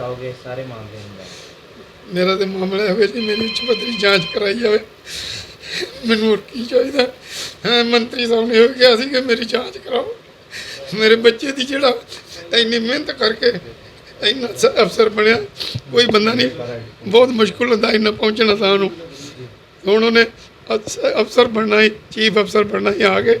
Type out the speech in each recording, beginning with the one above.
ਚਾਹੋਗੇ ਸਾਰੇ ਮਾਮਲੇ ਹੁੰਦਾ ਮੇਰਾ ਤੇ ਮਾਮਲਾ ਹੋਵੇ ਜੀ ਮੈਨੂੰ ਉੱਚ ਪੱਧਰੀ ਜਾਂਚ ਕਰਾਈ ਜਾਵੇ। ਮੈਨੂੰ ਹੋਰ ਕੀ ਚਾਹੀਦਾ? ਹਾਂ, ਮੰਤਰੀ ਸਾਹਿਬ ਨੇ ਉਹ ਕਿਹਾ ਸੀ ਕਿ ਮੇਰੀ ਜਾਂਚ ਕਰਾਓ। ਮੇਰੇ ਬੱਚੇ ਦੀ ਜਿਹੜਾ ਇੰਨੀ ਮਿਹਨਤ ਕਰਕੇ ਇੰਨਾ ਸ- ਅਫਸਰ ਬਣਿਆ, ਕੋਈ ਬੰਦਾ ਨਹੀਂ। ਬਹੁਤ ਮੁਸ਼ਕਲ ਹੁੰਦਾ ਇੰਨਾ ਪਹੁੰਚਣਾ ਤਾਂ ਉਹਨੂੰ। ਹੁਣ ਉਹਨੇ ਅਫਸ- ਅਫਸਰ ਬਣਨਾ ਹੀ, ਚੀਫ ਅਫਸਰ ਬਣਨਾ ਹੀ ਆ ਕੇ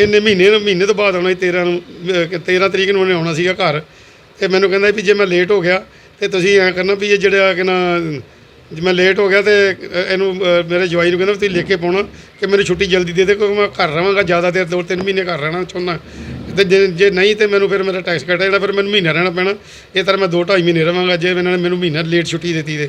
ਇਹਨੇ ਮਹੀਨੇ ਨੂੰ ਮਹੀਨੇ ਤੋਂ ਬਾਅਦ ਆਉਣਾ ਸੀ 13 ਨੂੰ ਅਹ 13 ਤਰੀਕ ਨੂੰ ਉਹਨੇ ਆਉਣਾ ਸੀਗਾ ਘਰ। ਤੇ ਮੈਨੂੰ ਕਹਿੰਦਾ ਵੀ ਜੇ ਮੈਂ ਲੇਟ ਹੋ ਗਿਆ ਤੇ ਤੁਸੀਂ ਐਂ ਕਰਨਾ ਵੀ ਇਹ ਜਿਹੜਾ ਕਿ ਨਾ ਜੇ ਮੈਂ ਲੇਟ ਹੋ ਗਿਆ ਤੇ ਅ, ਇਹਨੂੰ ਅ, ਮੇਰੇ ਜਵਾਈ ਨੂੰ ਕਹਿੰਦਾ ਵੀ ਤੁਸੀਂ ਲਿਖ ਕੇ ਪਾਉਣਾ ਕਿ ਮੈਨੂੰ ਛੁੱਟੀ ਜਲਦੀ ਦੇ ਦੇ ਕਿਉਂਕਿ ਮੈਂ ਘਰ ਰਵਾਂਗਾ ਜ਼ਿਆਦਾ ਦੇਰ ਦੋ ਤਿੰਨ ਮਹੀਨੇ ਘਰ ਰਹਿਣਾ ਚਾਹੁੰਦਾ। ਤੇ ਜੇ ਜੇ ਨਹੀਂ ਤੇ ਮੈਨੂੰ ਫਿਰ ਮੇਰਾ ਟੈਕਸ ਕੱਟ ਜਿਹੜਾ ਫਿਰ ਮੈਨੂੰ ਮਹੀਨਾ ਰਹਿਣਾ ਪੈਣਾ। ਇਹ ਤਰ੍ਹਾਂ ਮੈਂ ਦੋ ਢਾਈ ਮਹੀਨੇ ਰਵਾਂਗਾ ਜੇ ਇਹਨਾਂ ਨੇ ਮੈਨੂੰ ਮਹੀਨਾ ਲੇਟ ਛੁੱਟੀ ਦਿੱਤੀ ਤੇ।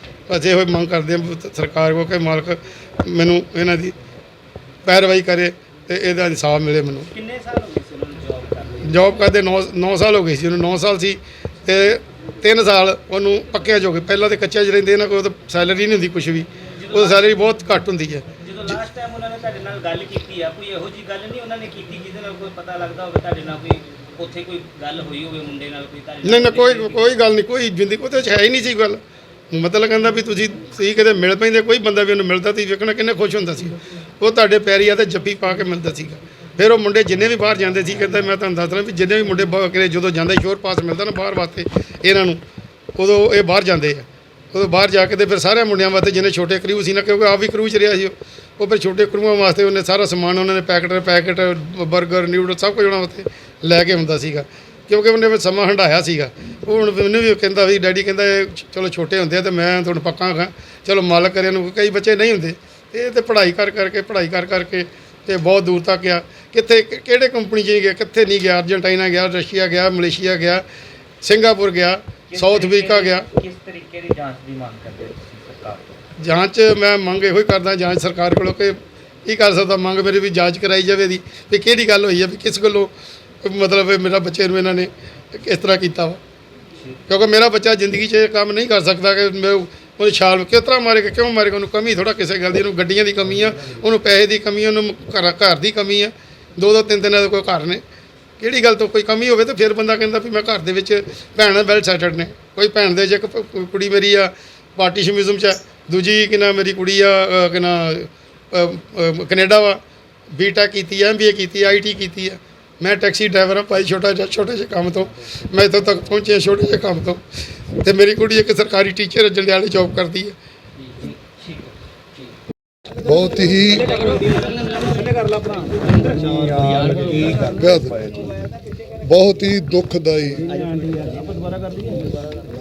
ਅਸੀਂ ਇਹੋ ਹੀ ਮੰਗ ਕਰਦੇ ਹਾਂ ਸਰਕਾਰ ਕੋ ਕਿ ਮਾਲਕ ਮੈਨੂੰ ਇਹਨਾਂ ਦੀ ਪੈਰਵਾਈ ਕਰੇ ਤੇ ਇਹਦਾ ਇਨਸਾਫ ਮਿਲੇ ਮੈਨੂੰ। ਕਿੰਨੇ ਸਾਲ ਹੋ ਗਏ ਸੀ ਉਹਨਾਂ ਨੂੰ ਜੌਬ ਕਰਦੇ ਜੌਬ ਕਰਦੇ 9 9 ਸਾਲ ਹੋ ਗਏ ਸੀ ਉਹਨੂੰ 9 ਸਾਲ ਸੀ ਤੇ 3 ਸਾਲ ਉਹਨੂੰ ਪੱਕਿਆਂ ਗਏ। ਪਹਿਲਾਂ ਤੇ ਕੱਚਿਆਂ 'ਚ ਰਹਿੰਦੇ ਨਾ ਕੋਈ ਤਾਂ ਸੈਲਰੀ ਨਹੀਂ ਹੁੰਦੀ ਕੁਝ ਵੀ। ਉਹ ਸੈਲਰੀ ਬਹੁਤ ਘੱਟ ਹੁੰਦੀ ਹੈ। ਜਦੋਂ ਲਾਸਟ ਟਾਈਮ ਉਹਨਾਂ ਨੇ ਤੁਹਾਡੇ ਨਾਲ ਗੱਲ ਕੀਤੀ ਆ ਕੋਈ ਇਹੋ ਜੀ ਗੱਲ ਨਹੀਂ ਉਹਨਾਂ ਨੇ ਕੀਤੀ ਜਿਹਦੇ ਨਾਲ ਕੋਈ ਪਤਾ ਲੱਗਦਾ ਹੋਵੇ ਤੁਹਾਡੇ ਨਾਲ ਕੋਈ ਉੱਥੇ ਕੋਈ ਗੱਲ ਹੋਈ ਹੋਵੇ ਮੁੰਡੇ ਨਾਲ ਕੋਈ ਤੁਹਾਡੇ ਨਹੀਂ ਨਾ ਕੋਈ ਕੋਈ ਗੱਲ ਨਹੀਂ ਕੋਈ ਜ਼ਿੰਦਗੀ ਉਹਦੇ ਚ ਹੈ ਹੀ ਨਹੀਂ ਸੀ ਗੱਲ। ਮਤਲਬ ਕਹਿੰਦਾ ਵੀ ਤੁਸੀਂ ਤੁਸੀਂ ਕਿਤੇ ਮਿਲ ਪੈਂਦੇ, ਕੋਈ ਬੰਦਾ ਵੀ ਉਹਨੂੰ ਮਿਲਦਾ, ਤੁਸੀਂ ਵੇਖਣਾ ਕਿੰਨੇ ਖੁਸ਼ ਹੁੰਦਾ ਸੀ ਉਹ ਤੁਹਾਡੇ ਪੈਰੀ ਆ ਤੇ ਜੱਫੀ ਪਾ ਕੇ ਮਿਲਦਾ ਸੀਗਾ। ਫਿਰ ਉਹ ਮੁੰਡੇ ਜਿੰਨੇ ਵੀ ਬਾਹਰ ਜਾਂਦੇ ਸੀ, ਕਹਿੰਦਾ ਮੈਂ ਤੁਹਾਨੂੰ ਦੱਸਦਾ ਵੀ ਜਿੰਨੇ ਵੀ ਮੁੰਡੇ ਬਾਹਰ ਜਦੋਂ ਜਾਂਦੇ, ਸ਼ੋਰ ਪਾਸ ਮਿਲਦਾ ਨਾ ਬਾਹਰ ਵਾਸਤੇ, ਇਹਨਾਂ ਨੂੰ, ਉਦੋਂ ਇਹ ਬਾਹਰ ਜਾਂਦੇ ਆ। ਉਦੋਂ ਬਾਹਰ ਜਾ ਕੇ ਤੇ ਫਿਰ ਸਾਰੇ ਮੁੰਡਿਆਂ ਵਾਸਤੇ ਜਿਹਨੇ ਛੋਟੇ ਕਰੂ ਸੀ ਨਾ, ਕਿਉਂਕਿ ਆਪ ਵੀ ਕਰੂ ਚ ਰਿਹਾ ਸੀ ਉਹ। ਫਿਰ ਛੋਟੇ ਕਰੂਆਂ ਵਾਸਤੇ ਉਹਨੇ ਸਾਰਾ ਸਮਾਨ, ਉਹਨਾਂ ਨੇ ਪੈਕਟ ਪੈਕਟ 버ਗਰ ਨਿਊਡਲ ਸਭ ਕੁਝ ਉਹਨਾਂ ਵਾਸਤੇ ਲੈ ਕੇ ਹੁੰਦਾ ਸੀਗਾ। ਕਿਉਂਕਿ ਉਹਨੇ ਫਿਰ ਸਮਾਂ ਹੰਡਾਇਆ ਸੀਗਾ। ਉਹ ਹੁਣ ਮੈਨੂੰ ਵੀ ਕਹਿੰਦਾ ਵੀ ਡੈਡੀ ਕਹਿੰਦਾ ਇਹ ਚਲੋ ਛੋਟੇ ਹੁੰਦੇ ਆ ਤੇ ਮੈਂ ਤੁਹਾਨੂੰ ਪੱਕਾ ਖਾਂ ਚਲੋ ਮਾਲਕ ਕਰੇ ਨੂੰ ਕਈ ਬੱਚੇ ਨਹੀਂ ਹੁੰਦੇ। ਇਹ ਤੇ ਪੜ੍ਹਾਈ ਕਰ ਕਰਕੇ ਪੜ੍ਹਾਈ ਕਰ ਕਰਕੇ ਤੇ ਬਹੁਤ ਦੂਰ ਤੱਕ ਗਿਆ। ਕਿੱਥੇ ਕਿਹੜੇ ਕੰਪਨੀ 'ਚ ਨਹੀਂ ਗਿਆ ਕਿੱਥੇ ਨਹੀਂ ਗਿਆ ਅਰਜਨਟਾਈਨਾ ਗਿਆ ਰਸ਼ੀਆ ਗਿਆ ਮਲੇਸ਼ੀਆ ਗਿਆ ਸਿੰਗਾਪੁਰ ਗਿਆ ਸਾਊਥ ਅਫਰੀਕਾ ਗਿਆ। ਕਿਸ ਤਰੀਕੇ ਦੀ ਜਾਂਚ ਦੀ ਮੰਗ ਕਰਦੇ ਹੋ ਤੁਸੀਂ ਸਰਕਾਰ ਤੋਂ? ਜਾਂਚ ਮੈਂ ਮੰਗ ਇਹੋ ਹੀ ਕਰਦਾ ਜਾਂਚ ਸਰਕਾਰ ਕੋਲੋਂ ਕਿ ਕੀ ਕਰ ਸਕਦਾ ਮੰਗ ਮੇਰੀ ਵੀ ਜਾਂਚ ਕਰਾਈ ਜਾਵੇ ਦੀ ਵੀ ਕਿਹੜੀ ਗੱਲ ਹੋਈ ਹੈ ਵੀ ਕਿਸ ਗੱਲੋਂ ਮਤਲਬ ਮੇਰਾ ਬੱਚੇ ਨੂੰ ਇਹਨਾਂ ਨੇ ਇਸ ਤਰ੍ਹਾਂ ਕੀਤਾ ਵਾ। ਕਿਉਂਕਿ ਮੇਰਾ ਬੱਚਾ ਜ਼ਿੰਦਗੀ 'ਚ ਇਹ ਕੰਮ ਨਹੀਂ ਕਰ ਸਕਦਾ ਕਿ ਮੈਂ ਉਹ ਛਾਲ ਕਿਸ ਤਰ੍ਹਾਂ ਮਾਰੇਗਾ ਕਿਉਂ ਮਾਰੇਗਾ ਉਹਨੂੰ ਕਮੀ ਥੋੜਾ ਕਿਸੇ ਗੱਲ ਦੀ ਉਹਨੂੰ ਗੱਡੀਆਂ ਦੀ ਕਮੀ ਆ ਉਹਨੂੰ ਪੈਸੇ ਦੀ ਕਮੀ ਉਹਨੂੰ ਘਰ ਘਰ ਦੀ ਕਮੀ ਆ। ਦੋ ਦੋ ਤਿੰਨ ਤਿੰਨ ਕੋਈ ਘਰ ਨੇ। ਕਿਹੜੀ ਗੱਲ ਤੋਂ ਕੋਈ ਕਮੀ ਹੋਵੇ ਤਾਂ ਫਿਰ ਬੰਦਾ ਕਹਿੰਦਾ ਵੀ ਮੈਂ ਘਰ ਦੇ ਵਿੱਚ ਭੈਣਾਂ ਵੈਲ ਸੈਟਲਡ ਨੇ। ਕੋਈ ਭੈਣ ਦੇ ਜੇ ਇੱਕ ਕੁੜੀ ਮੇਰੀ ਆ ਪਾਰਟੀਸ਼ਨਿਜ਼ਮ ਚ ਹੈ, ਦੂਜੀ ਕਿ ਨਾ ਮੇਰੀ ਕੁੜੀ ਆ ਅ, ਕਿ ਨਾ ਅ, ਅ, ਕੈਨੇਡਾ ਵਾ ਬੀਟੈਕ ਕੀਤੀ ਆ ਐਮਬੀਏ ਕੀਤੀ ਆ ਆਈਟੀ ਕੀਤੀ ਆ। ਮੈਂ ਟੈਕਸੀ ਡਰਾਈਵਰ ਹਾਂ ਭਾਈ ਛੋਟਾ ਜਿਹਾ ਛੋਟੇ ਜਿਹੇ ਕੰਮ ਤੋਂ। ਮੈਂ ਇੱਥੋਂ ਤੱਕ ਪਹੁੰਚਿਆ ਛੋਟੇ ਜਿਹੇ ਕੰਮ ਤੋਂ। ਤੇ ਮੇਰੀ ਕੁੜੀ ਇੱਕ ਸਰਕਾਰੀ ਟੀਚਰ ਜੰਡਿਆਲੇ ਜੌਬ ਕਰਦੀ ਹੈ। ਬਹੁਤ ਹੀ ਬਹੁਤ ਹੀ ਦੁਖਦਾਈ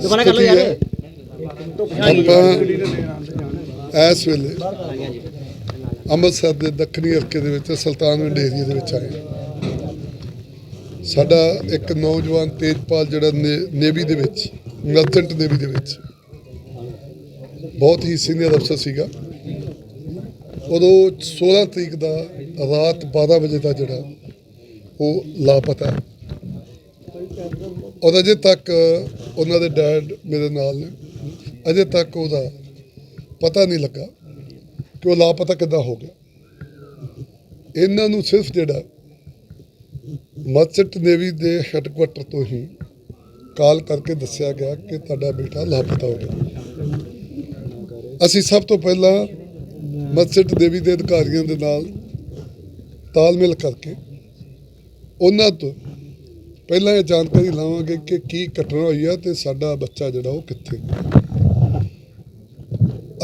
ਦੁਬਾਰਾ ਕਰ ਲਓ ਆਪਾਂ ਇਸ ਵੇਲੇ ਅੰਮ੍ਰਿਤਸਰ ਦੇ ਦੱਖਣੀ ਹਲਕੇ ਦੇ ਵਿੱਚ ਸੁਲਤਾਨਵਿੰਡ ਏਰੀਆ ਦੇ ਵਿੱਚ ਆਏ ਹਾਂ। ਸਾਡਾ ਇੱਕ ਨੌਜਵਾਨ ਤੇਜਪਾਲ ਜਿਹੜਾ ਨੇਵੀ ਦੇ ਵਿੱਚ ਮਰਚੈਂਟ ਨੇਵੀ ਦੇ ਵਿੱਚ, ਬਹੁਤ ਹੀ ਸੀਨੀਅਰ ਅਫਸਰ ਸੀਗਾ। ਉਦੋਂ 16 ਤਰੀਕ ਦਾ ਰਾਤ 12 ਵਜੇ ਦਾ ਜਿਹੜਾ ਉਹ ਲਾਪਤਾ। ਹੈ। ਔਰ ਅਜੇ ਤੱਕ ਉਹਨਾਂ ਦੇ ਡੈਡ ਮੇਰੇ ਨਾਲ ਨੇ। ਅਜੇ ਤੱਕ ਉਹਦਾ ਪਤਾ ਨਹੀਂ ਲੱਗਾ ਕਿ ਉਹ ਲਾਪਤਾ ਕਿੱਦਾਂ ਹੋ ਗਿਆ। ਇਹਨਾਂ ਨੂੰ ਸਿਰਫ ਜਿਹੜਾ ਮਦਸਟ ਨੇਵੀ ਦੇ ਹੈੱਡਕੁਆਟਰ ਤੋਂ ਹੀ ਕਾਲ ਕਰਕੇ ਦੱਸਿਆ ਗਿਆ ਕਿ ਤੁਹਾਡਾ ਬੇਟਾ ਲਾਪਤਾ ਹੋ ਗਿਆ। ਅਸੀਂ ਸਭ ਤੋਂ ਪਹਿਲਾਂ ਮਰਚੈਂਟ ਨੇਵੀ ਦੇ ਅਧਿਕਾਰੀਆਂ ਦੇ ਨਾਲ ਤਾਲਮੇਲ ਕਰਕੇ ਉਹਨਾਂ ਤੋਂ ਪਹਿਲਾਂ ਇਹ ਜਾਣਕਾਰੀ ਲਾਵਾਂਗੇ ਕਿ ਕੀ ਘਟਨਾ ਹੋਈ ਆ ਤੇ ਸਾਡਾ ਬੱਚਾ ਜਿਹੜਾ ਉਹ ਕਿੱਥੇ।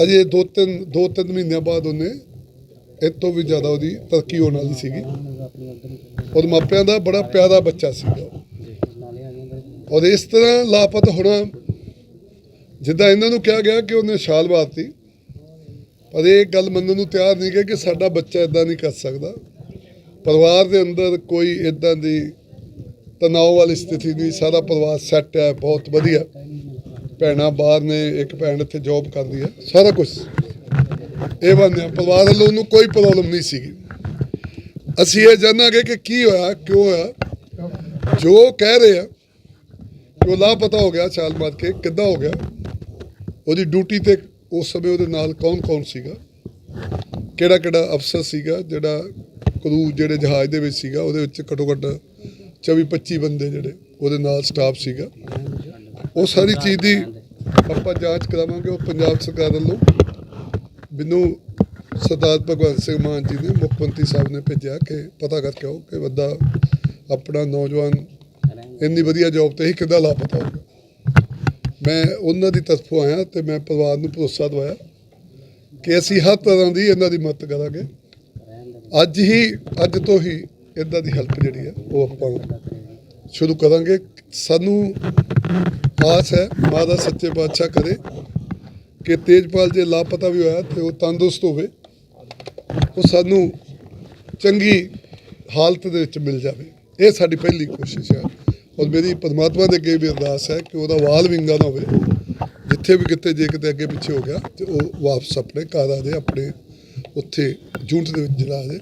ਅਜੇ ਦੋ ਤਿੰਨ ਦੋ ਤਿੰਨ ਮਹੀਨਿਆਂ ਬਾਅਦ ਉਹਨੇ ਇਹ ਤੋਂ ਵੀ ਜ਼ਿਆਦਾ ਉਹਦੀ ਤਰੱਕੀ ਹੋਣ ਵਾਲੀ ਸੀਗੀ। ਉਹਦੇ ਮਾਪਿਆਂ ਦਾ ਬੜਾ ਪਿਆਰਾ ਬੱਚਾ ਸੀਗਾ ਔਰ ਇਸ ਤਰ੍ਹਾਂ ਲਾਪਤ ਹੋਣਾ, ਜਿੱਦਾਂ ਇਹਨਾਂ ਨੂੰ ਕਿਹਾ ਗਿਆ ਕਿ ਉਹਨੇ ਛਾਲ ਮਾਰਤੀ, ਪਰ ਇਹ ਗੱਲ ਮੰਨਣ ਨੂੰ ਤਿਆਰ ਨਹੀਂ ਗਏ ਕਿ ਸਾਡਾ ਬੱਚਾ ਇਦਾਂ ਨਹੀਂ ਕਰ ਸਕਦਾ। ਪਰਿਵਾਰ ਦੇ ਅੰਦਰ ਕੋਈ ਇਦਾਂ ਦੀ ਤਣਾਅ ਵਾਲੀ ਸਥਿਤੀ ਨਹੀਂ, ਸਾਰਾ ਪਰਿਵਾਰ ਸੈੱਟ ਹੈ, ਬਹੁਤ ਵਧੀਆ। ਭੈਣਾਂ ਬਾਹਰ ਨੇ, ਇੱਕ ਭੈਣ ਇੱਥੇ ਜੌਬ ਕਰਦੀ ਹੈ, ਸਾਰਾ ਕੁਝ ਇਹ ਬੰਦਿਆ ਪਰਿਵਾਰ ਵੱਲੋਂ ਉਹਨੂੰ ਕੋਈ ਪ੍ਰੋਬਲਮ ਨਹੀਂ ਸੀਗੀ। ਅਸੀਂ ਇਹ ਜਾਣਾਂਗੇ ਕਿ ਕੀ ਹੋਇਆ, ਕਿਉਂ ਹੋਇਆ। ਜੋ ਕਹਿ ਰਹੇ ਆ ਕਿ ਉਹ ਲਾਪਤਾ ਹੋ ਗਿਆ ਛਾਲ ਮਾਰ ਕੇ, ਕਿੱਦਾਂ ਹੋ ਗਿਆ, ਉਹਦੀ ਡਿਊਟੀ ਤੇ ਉਸ ਸਮੇਂ ਉਹਦੇ ਨਾਲ ਕੌਣ ਕੌਣ ਸੀਗਾ, ਕਿਹੜਾ ਕਿਹੜਾ ਅਫਸਰ ਸੀਗਾ, ਜਿਹੜਾ ਕਰੂ ਜਿਹੜੇ ਜਹਾਜ਼ ਦੇ ਵਿੱਚ ਸੀਗਾ, ਉਹਦੇ ਵਿੱਚ ਘੱਟੋ ਘੱਟ 24 25 ਬੰਦੇ ਜਿਹੜੇ ਉਹਦੇ ਨਾਲ ਸਟਾਫ ਸੀਗਾ। ਉਹ ਸਾਰੀ ਚੀਜ਼ ਦੀ ਆਪਾਂ ਜਾਂਚ ਕਰਾਵਾਂਗੇ, ਉਹ ਪੰਜਾਬ ਸਰਕਾਰ ਵੱਲੋਂ। ਮੈਨੂੰ ਸਰਦਾਰ ਭਗਵੰਤ ਸਿੰਘ ਮਾਨ ਜੀ ਨੇ ਮੁੱਖ ਮੰਤਰੀ ਸਾਹਿਬ ਨੇ ਭੇਜਿਆ ਕਿ ਪਤਾ ਕਰਕੇ ਆਓ ਕਿ ਬੰਦਾ ਆਪਣਾ ਨੌਜਵਾਨ ਇੰਨੀ ਵਧੀਆ ਜੌਬ ਤੇ ਹੀ ਕਿੱਦਾਂ ਲਾਪਤਾ ਹੋ ਮੈਂ ਉਹਨਾਂ ਦੀ ਤਰਫੋਂ ਆਇਆ ਤੇ ਮੈਂ ਪਰਿਵਾਰ ਨੂੰ ਭਰੋਸਾ ਦਵਾਇਆ ਕਿ ਅਸੀਂ ਹਰ ਤਰ੍ਹਾਂ ਦੀ ਇਹਨਾਂ ਦੀ ਮਦਦ ਕਰਾਂਗੇ। ਅੱਜ ਹੀ, ਅੱਜ ਤੋਂ ਹੀ ਇਹਨਾਂ ਦੀ ਹੈਲਪ ਜਿਹੜੀ ਹੈ ਉਹ ਆਪਾਂ ਸ਼ੁਰੂ ਕਰਾਂਗੇ। ਸਾਨੂੰ ਆਸ ਹੈ ਮਾਂ ਸੱਚੇ ਪਾਤਸ਼ਾਹ ਕਰੇ ਕਿ ਤੇਜਪਾਲ ਜੇ ਲਾਪਤਾ ਵੀ ਹੋਇਆ ਤੇ ਉਹ ਤੰਦਰੁਸਤ ਹੋਵੇ, ਉਹ ਸਾਨੂੰ ਚੰਗੀ ਹਾਲਤ ਦੇ ਵਿੱਚ ਮਿਲ ਜਾਵੇ। ਇਹ ਸਾਡੀ ਪਹਿਲੀ ਕੋਸ਼ਿਸ਼ ਹੈ ਔਰ ਮੇਰੀ ਪਰਮਾਤਮਾ ਦੇ ਅੱਗੇ ਵੀ ਅਰਦਾਸ ਹੈ ਕਿ ਉਹਦਾ ਵਾਲ ਵਿੰਗਾ ਨਾ ਹੋਵੇ। ਜਿੱਥੇ ਵੀ ਕਿਤੇ ਜੇ ਕਿਤੇ ਅੱਗੇ ਪਿੱਛੇ ਹੋ ਗਿਆ ਤੇ ਉਹ ਵਾਪਸ ਆਪਣੇ ਘਰ ਆ ਜਾਏ ਆਪਣੇ ਉੱਥੇ ਜੂਨਟ ਦੇ ਵਿੱਚ ਜਲਾ ਦੇ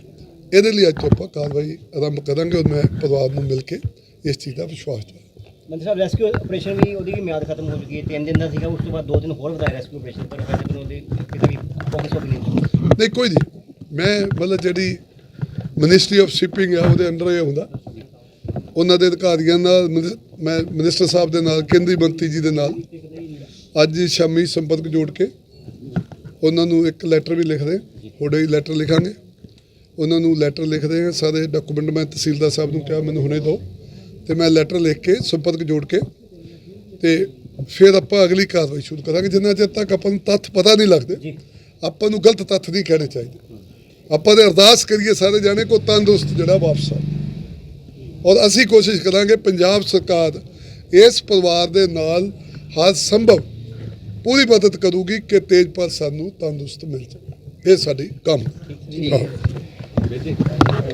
ਇਹਦੇ ਲਈ ਅੱਜ ਆਪਾਂ ਕਾਰਵਾਈ ਆਰੰਭ ਕਰਾਂਗੇ ਔਰ ਮੈਂ ਪਰਿਵਾਰ ਨੂੰ ਮਿਲ ਕੇ ਇਸ ਚੀਜ਼ ਦਾ ਵਿਸ਼ਵਾਸ ਦਿਵਾਇਆ ਮੰਤਰੀ ਸਾਹਿਬ ਰੈਸਕਿਊ ਆਪਰੇਸ਼ਨ ਵੀ ਉਹਦੀ ਵੀ ਮਿਆਦ ਖਤਮ ਹੋ ਚੁੱਕੀ ਹੈ, ਤਿੰਨ ਦਿਨ ਦਾ ਸੀਗਾ, ਉਸ ਤੋਂ ਬਾਅਦ ਦੋ ਦਿਨ ਹੋਰ ਵਧਾਇਆ ਰੈਸਕਿਊ ਆਪਰੇਸ਼ਨ ਪਰ ਹਜੇ ਤੱਕ ਉਹਦੀ ਕਿਤੇ ਵੀ ਫੋਕਸ ਨਹੀਂ ਨਹੀਂ, ਕੋਈ ਨਹੀਂ। ਮੈਂ ਮਤਲਬ ਜਿਹੜੀ ਮਿਨਿਸਟਰੀ ਆਫ ਸ਼ਿਪਿੰਗ ਆ, ਉਹਦੇ ਅੰਡਰ ਇਹ ਹੁੰਦਾ। ਉਹਨਾਂ ਦੇ ਅਧਿਕਾਰੀਆਂ ਨਾਲ ਮੈਂ ਮਿਨਿਸਟਰ ਸਾਹਿਬ ਦੇ ਨਾਲ, ਕੇਂਦਰੀ ਮੰਤਰੀ ਜੀ ਦੇ ਨਾਲ, ਅੱਜ ਸ਼ਾਮੀ ਸੰਪਰਕ ਜੋੜ ਕੇ ਉਹਨਾਂ ਨੂੰ ਇੱਕ ਲੈਟਰ ਵੀ ਲਿਖਦੇ ਤੁਹਾਡੇ ਹੀ ਲੈਟਰ ਲਿਖਾਂਗੇ। ਉਹਨਾਂ ਨੂੰ ਲੈਟਰ ਲਿਖਦੇ ਹਾਂ, ਸਾਰੇ ਡਾਕੂਮੈਂਟ ਮੈਂ ਤਹਿਸੀਲਦਾਰ ਸਾਹਿਬ ਨੂੰ ਕਿਹਾ, ਮੈਨੂੰ ਹੁਣੇ ਦਿਓ। ਤੇ ਮੈਂ ਲੈਟਰ ਲਿਖ ਕੇ ਸੰਪਰਕ ਜੋੜ ਕੇ ਤੇ ਫਿਰ ਆਪਾਂ ਅਗਲੀ ਕਾਰਵਾਈ ਸ਼ੁਰੂ ਕਰਾਂਗੇ। ਜਿੰਨਾ ਚਿਰ ਤੱਕ ਆਪਾਂ ਨੂੰ ਤੱਥ ਪਤਾ ਨਹੀਂ ਲੱਗਦੇ ਜੀ। ਆਪਾਂ ਨੂੰ ਗਲਤ ਤੱਥ ਨਹੀਂ ਕਹਿਣੇ ਚਾਹੀਦੇ। ਆਪਾਂ ਦੇ ਅਰਦਾਸ ਕਰੀਏ ਸਾਰੇ ਜਾਣੇ ਕੋ ਤੰਦਰੁਸਤ ਜਿਹੜਾ ਵਾਪਸ ਆ। ਔਰ ਅਸੀਂ ਕੋਸ਼ਿਸ਼ ਕਰਾਂਗੇ ਪੰਜਾਬ ਸਰਕਾਰ ਇਸ ਪਰਿਵਾਰ ਦੇ ਨਾਲ ਹਰ ਸੰਭਵ ਪੂਰੀ ਮਦਦ ਕਰੂਗੀ ਕਿ ਤੇਜਪਾਲ ਸਾਨੂੰ ਤੰਦਰੁਸਤ ਮਿਲ ਜਾਵੇ। ਇਹ ਸਾਡੀ ਕੰਮ ਹਾਂ।